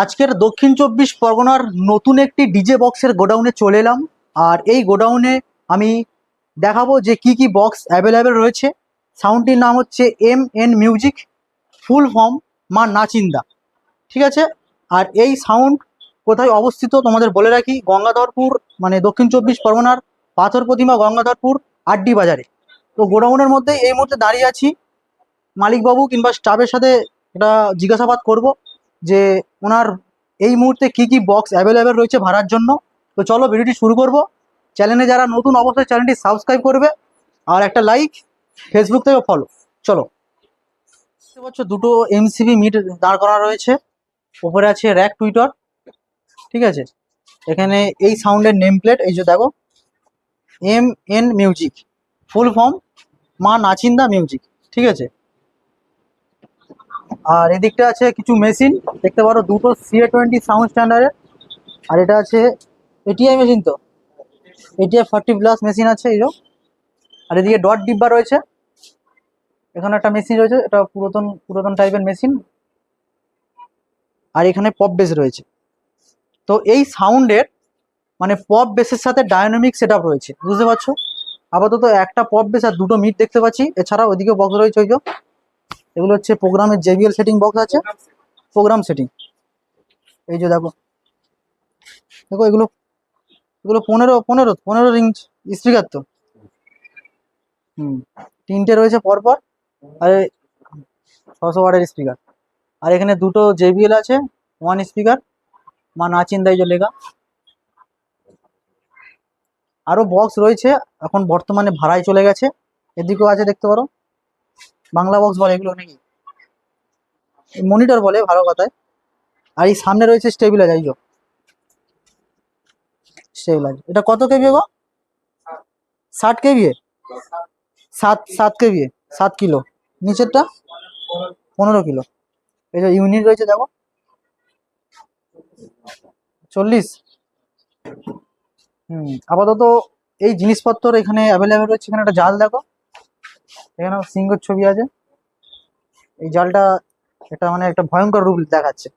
আজকের দক্ষিণ চব্বিশ পরগনার নতুন একটি ডিজে বক্সের গোডাউনে চলে এলাম। আর এই গোডাউনে আমি দেখাবো যে কি কি বক্স অ্যাভেলেবেল রয়েছে। সাউন্ডটির নাম হচ্ছে M N music, full form, মা নাচিন্দা। ঠিক আছে? আর এই সাউন্ড কোথায় অবস্থিত তোমাদের বলে রাখি, গঙ্গাধরপুর মানে দক্ষিণ চব্বিশ পরগনার পাথর প্রতিমা গঙ্গাধরপুর, আড্ডি বাজারে। তো গোডাউনের মধ্যে এই মুহূর্তে দাঁড়িয়ে আছি। মালিকবাবু কিংবা স্টাফের সাথে এটা জিজ্ঞাসাবাদ করব। যে ওনার এই মুহূর্তে কি কি বক্স অ্যাভেলেবেল রয়েছে ভাড়ার জন্য। তো চলো ভিডিওটি শুরু করব। চ্যানেলে যারা নতুন অবশ্যই চ্যানেলটি সাবস্ক্রাইব করবে আর একটা লাইক ফেসবুক থেকে ফলো চলো। দেখতে পাচ্ছ দুটো এমসিবি মিট দাঁড় করা রয়েছে। ওপরে আছে র্যাক টুইটার ঠিক আছে? এখানে এই সাউন্ডের নেম প্লেট এই যে দেখো। M N music full form মা নাচিন্দা মিউজিক ঠিক আছে? আর এদিকটা আছে কিছু মেশিন। দেখতে পারো দুটো সিএ টোয়েন্টি সাউন্ড স্ট্যান্ডার্ডের আর এটা আছে এটিআই মেশিন তো। এটিআই ফর্টি প্লাস মেশিন আছে এই আর এদিকে ডট ডিব্বা রয়েছে। এখানে একটা মেশিন রয়েছে, এটা পুরাতন পুরাতন টাইপের মেশিন আর এখানে পপ বেস রয়েছে। তো এই সাউন্ডের মানে পপ বেসের সাথে ডায়নামিক সেট রয়েছে। বুঝতে পারছ? আপাতত একটা পপ বেস আর দুটো মিট দেখতে পাচ্ছি। এছাড়া ওইদিকে বক্স রয়েছে ওই এগুলো হচ্ছে প্রোগ্রামের জেবিএল সেটিং বক্স আছে। Program setting. এই যে দেখো। দেখো এগুলো এগুলো পনেরো পনেরো পনেরো ইঞ্চ স্পিকার তো হুম, তিনটে রয়েছে পরপর, আর ছশো ওয়াটের স্পিকার। আর এখানে দুটো জেবিএল আছে ওয়ান স্পিকার মা নাচিন্দা এই যে লেখা আরও বক্স রয়েছে, এখন বর্তমানে ভাড়ায় চলে গেছে। এদিকেও আছে দেখতে পারো। বাংলা বক্স বলে, এগুলো নাকি? মনিটর বলে, ভালো কথায় আর এই সামনে রয়েছে স্টেবিলাইজার এই স্টেবিলাইজার এটা কত কেবি গো? ষাট কেবি সাত সাত কেবি সাত কিলো। নিচেরটা? পনেরো কিলো। এই যে ইউনিট রয়েছে, দেখো। চল্লিশ। হুম, আপাতত এই জিনিসপত্র এখানে অ্যাভেলেবেল রয়েছে এখানে একটা জাল দেখো। এখানে সিংহের ছবি আছে। এই জালটা এটা মানে একটা ভয়ঙ্কর রূপ দেখাচ্ছে।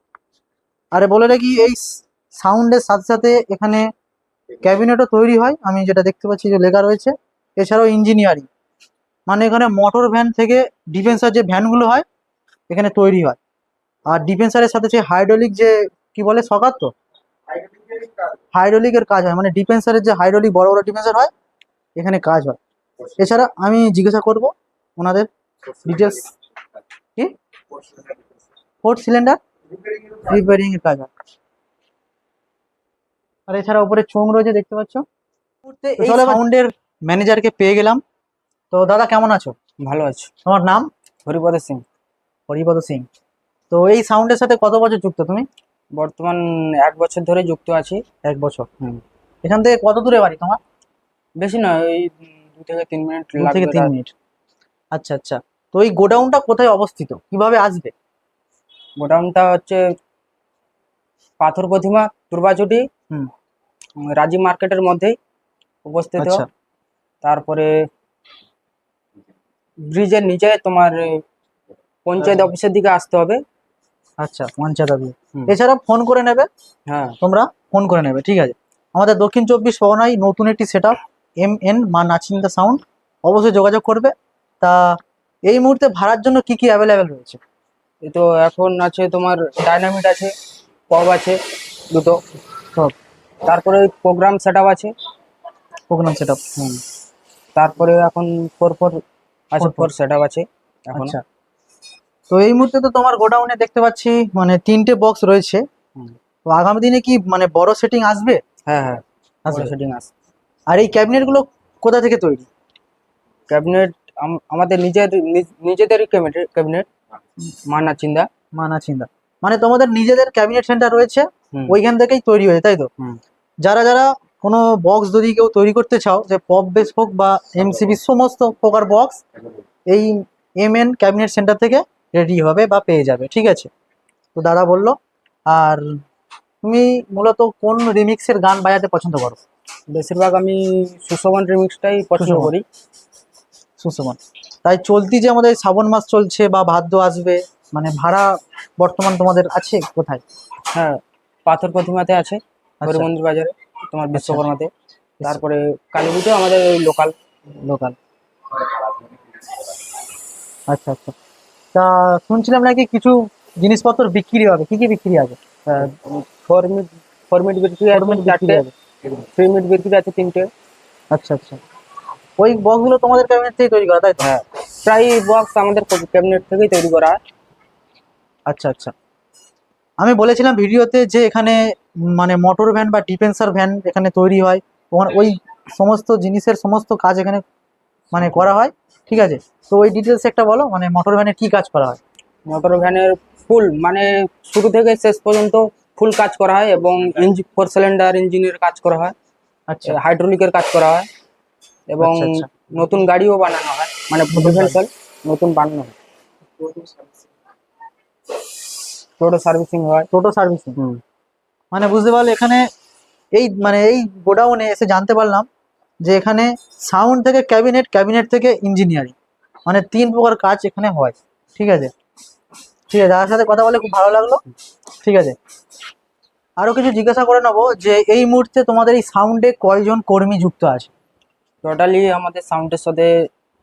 আরে বলে রাখি, এই সাউন্ডের সাথে সাথে এখানে ক্যাবিনেটও তৈরি হয়। আমি যেটা দেখতে পাচ্ছি যে লেখা রয়েছে, এছাড়াও ইঞ্জিনিয়ারিং। মানে এখানে মোটর ভ্যান থেকে ডিফেন্সার যে ভ্যানগুলো হয়, এখানে তৈরি হয়। আর ডিফেন্সারের সাথে যে হাইড্রোলিক যে, কি বলে সকার তো? হাইড্রোলিকের কাজ হয়। মানে ডিফেন্সারের যে হাইড্রোলিক বড় বড় ডিফেন্সার হয়, এখানে কাজ হয়। এছাড়া আমি জিজ্ঞাসা করব ওনাদের ডিটেলস কি? ফোর্থ সিলিন্ডার রিপেয়ারিং এর কাজ। আর এছাড়া উপরে চোং রয়েছে দেখতে পাচ্ছ? এই সাউন্ডের ম্যানেজারকে পেয়ে গেলাম। তো দাদা কেমন আছো? ভালো আছে। তোমার নাম? হরিপদ সিং। হরিপদ সিং। তো এই সাউন্ডের সাথে কত বছর যুক্ত তুমি? বর্তমান এক বছর ধরে যুক্ত আছি। এক বছর। হুম। এখান থেকে কত দূরে বাড়ি তোমার? বেশি নয় ওই দু থেকে তিন মিনিট থেকে তিন মিনিট। আচ্ছা আচ্ছা। তো এই গোডাউনটা কোথায় অবস্থিত? কীভাবে আসবে? গোডাউনটা হচ্ছে পাথর প্রতিমা তুরবাচুটি হুম। রাজীব মার্কেটের মধ্যেই উপস্থিত। আচ্ছা। তারপরে ব্রিজের নিচে তোমার পঞ্চায়েত অফিসের দিকে আসতে হবে। আচ্ছা পঞ্চায়েত অফিস। হুম। এছাড়া ফোন করে নেবে? হ্যাঁ। তোমরা ফোন করে নেবে ঠিক আছে। আমাদের দক্ষিণ চব্বিশ পরগনায় নতুন একটি সেট আপ এম এন মা নাচিন্দা সাউন্ড অবশ্যই যোগাযোগ করবে। তা এই মুহূর্তে ভাড়ার জন্য কি কি অ্যাভেলেবেল রয়েছে? এই তো এখন আছে তোমার ডাইনামিট আছে পব আছে দুটো। সব। তারপরে প্রোগ্রাম সেট আছে। প্রোগ্রাম সেট আপ হুম। তারপরে এখন ফোর ফোর আছে ফোর সেট আছে এখন। আচ্ছা। তো এই মুহূর্তে তো তোমার গোডাউনে দেখতে পাচ্ছি মানে তিনটে বক্স রয়েছে। তো আগামী দিনে কি মানে বড় সেটিং আসবে? হ্যাঁ হ্যাঁ। আসবে। সেটিং আছে আর এই ক্যাবিনেটগুলো কোথা থেকে তৈরি? ক্যাবিনেট আমাদের নিজের নিজ- নিজেদেরই ক্যাবিনেট ক্যাবিনেট মানা চিন্দা। মানা চিন্তা মানে তোমাদের নিজেদের ক্যাবিনেট সেন্টার রয়েছে ওইখান থেকেই তৈরি হয়েছে তাই তো? যারা যারা কোনো বক্স যদি কেউ তৈরি করতে চাও যে পপ বেস হোক বা এমসিবি সমস্ত প্রকার বক্স এই এম এন ক্যাবিনেট সেন্টার থেকে রেডি হবে বা পেয়ে যাবে ঠিক আছে? তো দাদা বলল আর তুমি মূলত কোন রিমিক্সের গান বাজাতে পছন্দ করো? বেশিরভাগ আমি সুশোভন রিমিক্সটাই পছন্দ করি। সুসমান তাই চলতি যে আমাদের শ্রাবণ মাস চলছে বা ভাদ্র আসবে মানে ভাড়া বর্তমান তোমাদের আছে কোথায়? হ্যাঁ পাথর প্রতিমাতে আছে আচ্ছা। মন্দির বাজারে তোমার বিশ্বকর্মাতে। তারপরে কালীপুজো আমাদের ওই লোকাল। লোকাল। আচ্ছা আচ্ছা। তা শুনছিলাম নাকি কিছু জিনিসপত্র বিক্রি হবে? কি কি বিক্রি হবে? ফোর মিট ফোর মিট বিক্রি আছে চারটে। হবে। থ্রি মিট বিক্রি আছে তিনটে। আচ্ছা আচ্ছা। ওই বক্সগুলো তোমাদের ক্যাবিনেট থেকে তৈরি করা তাই তো? হ্যাঁ। প্রায় বক্স আমাদের ক্যাবিনেট থেকেই তৈরি করা। আচ্ছা আচ্ছা। আমি বলেছিলাম ভিডিওতে যে এখানে মানে মোটর ভ্যান বা ডিফেন্সার ভ্যান এখানে তৈরি হয়। ওখানে ওই সমস্ত জিনিসের সমস্ত কাজ এখানে মানে করা হয়। ঠিক আছে? তো ওই ডিটেলস একটা বলো মানে মোটর ভ্যানে কি কাজ করা হয়? মোটর ভ্যানের ফুল মানে শুরু থেকে শেষ পর্যন্ত ফুল কাজ করা হয় এবং ইঞ্জিন ফোর সিলিন্ডার ইঞ্জিনের কাজ করা হয়। আচ্ছা। হাইড্রোলিকের কাজ করা হয়। এবং আচ্ছা, আচ্ছা। নতুন গাড়িও বানানো হয়। মানে নতুন নতুন বানানো হয়। টোটো সার্ভিসিং হয়। টোটো সার্ভিসিং মানে বুঝতে পারলে এখানে এই মানে এই গোডাউনে এসে জানতে পারলাম যে এখানে সাউন্ড থেকে ক্যাবিনেট ক্যাবিনেট থেকে ইঞ্জিনিয়ারিং। মানে তিন প্রকার কাজ এখানে হয়। ঠিক আছে? ঠিক আছে সাথে কথা বলে খুব ভালো লাগল। ঠিক আছে? আরও কিছু জিজ্ঞাসা করে নেব যে এই মুহূর্তে তোমাদের এই সাউন্ডে কয়জন কর্মী যুক্ত আছে? টোটালি আমাদের সাউন্ডের সাথে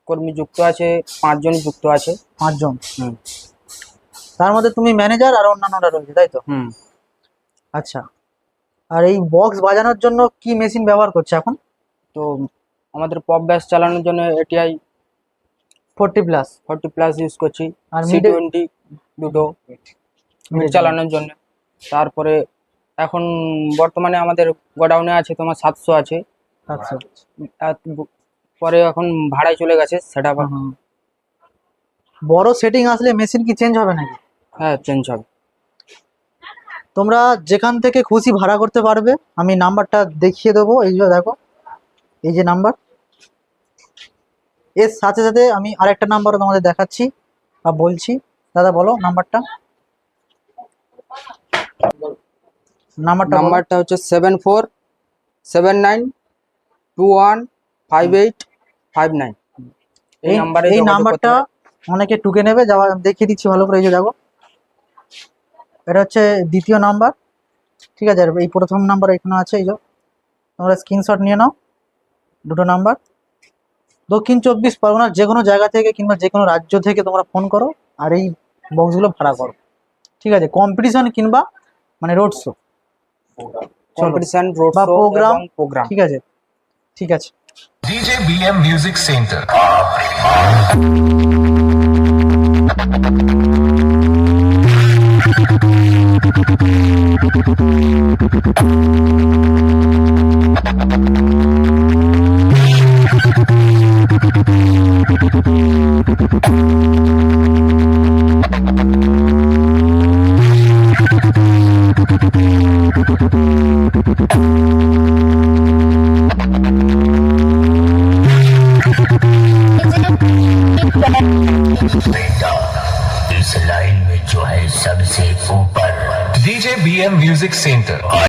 কর্মী যুক্ত আছে পাঁচজন যুক্ত আছে। পাঁচজন? হুম। তার মধ্যে তুমি ম্যানেজার আর অন্যান্যরা রয়েছে তাই তো? হুম। আচ্ছা। আর এই বক্স বাজানোর জন্য কি মেশিন ব্যবহার করছে এখন? তো আমাদের পপ ব্যাস চালানোর জন্য ATI forty plus forty plus use করছি। আর সি টোয়েন্টি দুটো চালানোর জন্য। তারপরে এখন বর্তমানে আমাদের গোডাউনে আছে তোমার সাতশো আছে। আচ্ছা। পরে এখন ভাড়ায় চলে গেছে সেটা হুম। বড় সেটিং আসলে মেশিন কি চেঞ্জ হবে নাকি? হ্যাঁ চেঞ্জ হবে। তোমরা যেখান থেকে খুশি ভাড়া করতে পারবে আমি নাম্বারটা দেখিয়ে দেবো। এই যে দেখো এই যে নাম্বার। এর সাথে সাথে আমি আরেকটা নাম্বারও তোমাদের দেখাচ্ছি বা বলছি। দাদা বলো নাম্বারটা। নাম্বারটা নাম্বারটা হচ্ছে seven four seven nine two one five eight five nine এই নাম্বারে এই নাম্বারটা। অনেকে টুকে নেবে যাওয়া দেখিয়ে দিচ্ছি ভালো করে এই যে দেখো। এটা হচ্ছে দ্বিতীয় নাম্বার। ঠিক আছে এই প্রথম নাম্বার এখানে আছে এই যে। তোমরা স্ক্রিনশট নিয়ে নাও দুটো নাম্বার। দক্ষিণ চব্বিশ পরগনার যে কোনো জায়গা থেকে কিংবা যে কোনো রাজ্য থেকে তোমরা ফোন করো আর এই বক্সগুলো ভাড়া করো। ঠিক আছে কম্পিটিশন কিংবা মানে road show competition road show program। Program ঠিক আছে ঠিক আছে DJ BM Music Center. बेटा